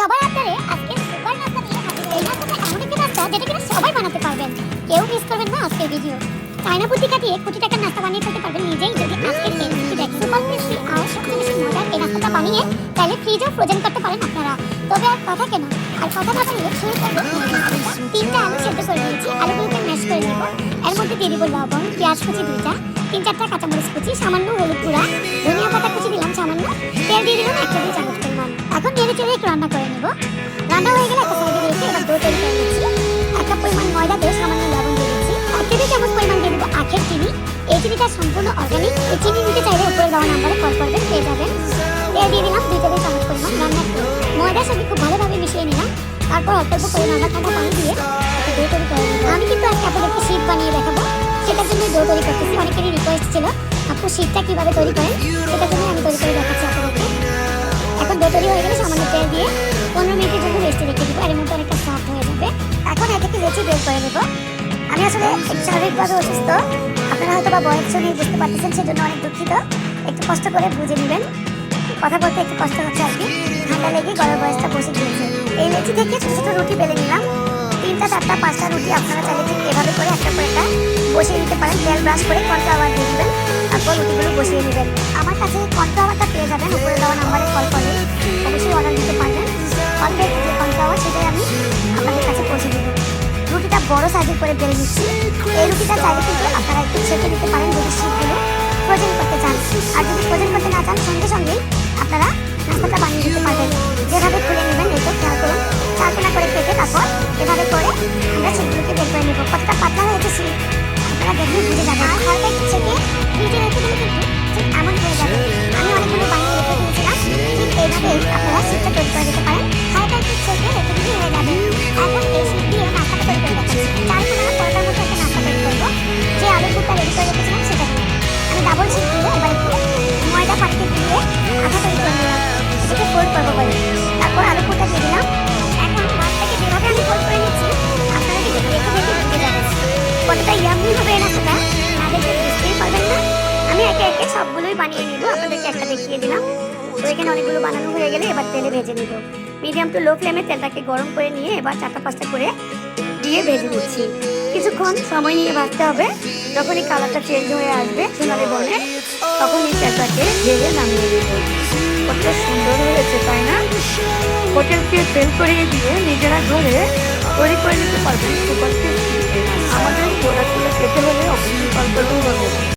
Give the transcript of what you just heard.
সবার আবদারে আজকে সুপার নাস্তা নিয়ে হাজির এই নাস্তাটা এমন একটি নাস্তা যেটা কিনা সবাই বানাতে পারবেন। কেউ মিস করবেন না আজকের ভিডিও চায়না বুদ্ধি কাটিয়ে কোটি টাকার নাস্তা বানিয়ে ফেলতে পারবেন নিজেই। যদি আজকের এই রেসিপি সুপার ক্রিস্পি আর সবচেয়ে বেশি মজার এই নাস্তাটা বানিয়ে চাইলে ফ্রিজেও ফ্রোজেন করতে পারেন আপনারা। তবে আর কথা কেন? আর কথা না বানিয়ে শুরু করব তিনটা আলু সেদ্ধ করে নিয়েছি। আলুগুলোকে ম্যাশ করে নেব। এর মধ্যে দিয়ে দিব লবণ পেঁয়াজ কুচি দুইটা তিন চারটা কাঁচামরিচ কুচি সামান্য হলুদ গুঁড়া ধনিয়া পাতা কুচি দিলাম সামান্য। তেল দিয়ে দিলাম এক টেবিল চামচ। রান্না হয়ে গেলে একটা সাইডে রেখে এবার ডো তৈরি করে নিচ্ছি এক কাপ পরিমাণ ময়দা দিয়ে সামান্য লবণ দিয়ে দিচ্ছি এক টেবিল চামচ পরিমাণ দিয়ে দেবো আখের চিনি। এই চিনিটা সম্পূর্ণ অর্গানিক এই চিনি নিতে চাইলে উপরে দেওয়া নাম্বারে কল করবেন, পেয়ে যাবেন। তেল দিয়ে দিলাম দুই টেবিল চামচ পরিমাণ রান্নার তেল। ময়দার সঙ্গে খুব ভালোভাবে মিশিয়ে নিলাম, তারপর অল্প অল্প করে রান্না ঠান্ডা পানি দিয়ে একটা ডো তৈরি করে নিলাম। আমি কিন্তু আজকে আপনাদেরকে শীত বানিয়ে দেখাবো, সেটার জন্য ডো তৈরি করতেছি, অনেকেরই রিকোয়েস্ট ছিল, আপু শীতটা কীভাবে তৈরি করেন? সেটার জন্য আমি তৈরি করে দেখাচ্ছি আপনাদেরকে। এখন ডো তৈরি হয়ে গেলে সামান্য তেল বের করে নেব আমি আসলে শারীরিকভাবে অসুস্থ। আপনারা হয়তো বা বয়স নিয়ে বুঝতে পারতেছেন, সেজন্য অনেক দুঃখিত। একটু কষ্ট করে বুঝে নেবেন। কথা বলতে একটু কষ্ট হচ্ছে আর কি। ঠান্ডা লেগে গলার বয়সটা বসে গিয়েছে। এই লেচি থেকে ছোটো ছোটো রুটি বেলে নিলাম। তিনটা, চারটা, পাঁচটা রুটি আপনারা চাইলে এভাবে করে একটা করে একটা বসিয়ে দিতে পারেন। তেল ব্রাশ করে কর্নফ্লাওয়ার দিয়ে দিবেন। তারপর রুটিগুলো বসিয়ে নেবেন। আমার কাছে কর্নফ্লাওয়ারটা পেয়ে যাবেন। উপরে দেওয়া নাম্বারে কল করে অবশ্যই অর্ডার দিতে পারবেন। অর্ধেক যে কর্নফ্লাওয়ার সেটাই আমি বড় সাইজের করে বেড়ে দিচ্ছি এই রুটিটা চাইলে কিন্তু আপনারা একটু ছেঁকে দিতে পারেন যদি শীতগুলো ফ্রোজেন করতে চান। আর যদি ফ্রোজেন করতে না চান, সঙ্গে সঙ্গেই আপনারা নাস্তাটা বানিয়ে দিতে পারবেন। যেভাবে খুলে নেবেন এই তো খেয়াল করুন চারকোনা করে কেটে তারপর এভাবে করে আমরা সেগুলোকে বের করে নেব। কতটা পাতলা হয়েছে আপনারা দেখলে বুঝে যাবেন। আর হালকা ছেঁকে ডাবল শীত দিয়ে এবার একটু ময়দা পাঠিয়ে দিয়ে আঠা তৈরি করে নিলাম এটাকে ফোল্ড করব ইয়ামি হবে না আমি একে একে সবগুলোই বানিয়ে নিব। আপনাদেরকে একটা দেখিয়ে দিলাম। তো এখানে অনেকগুলো বানানো হয়ে গেলে এবার তেলে ভেজে নিব। মিডিয়াম টু লো ফ্লেমে তেলটাকে গরম করে নিয়ে এবার চারটা পাঁচটা করে দিয়ে ভেজে নিচ্ছি। কিছুক্ষণ সময় নিয়ে ভাজতে হবে। যখন এই কালারটা চেঞ্জ হয়ে আসবে সোনালি বনে তখন এই তেলটাকে ভেজে নামিয়ে দেবো কত সুন্দর হয়েছে, তাই না? হোটেলকে ফেল করিয়ে দিয়ে নিজেরা ঘরে তৈরি করে নিতে পারবেন। সুপার আমাদের প্রোডাক্টগুলো পেতে হলে অবশ্যই কল হবে।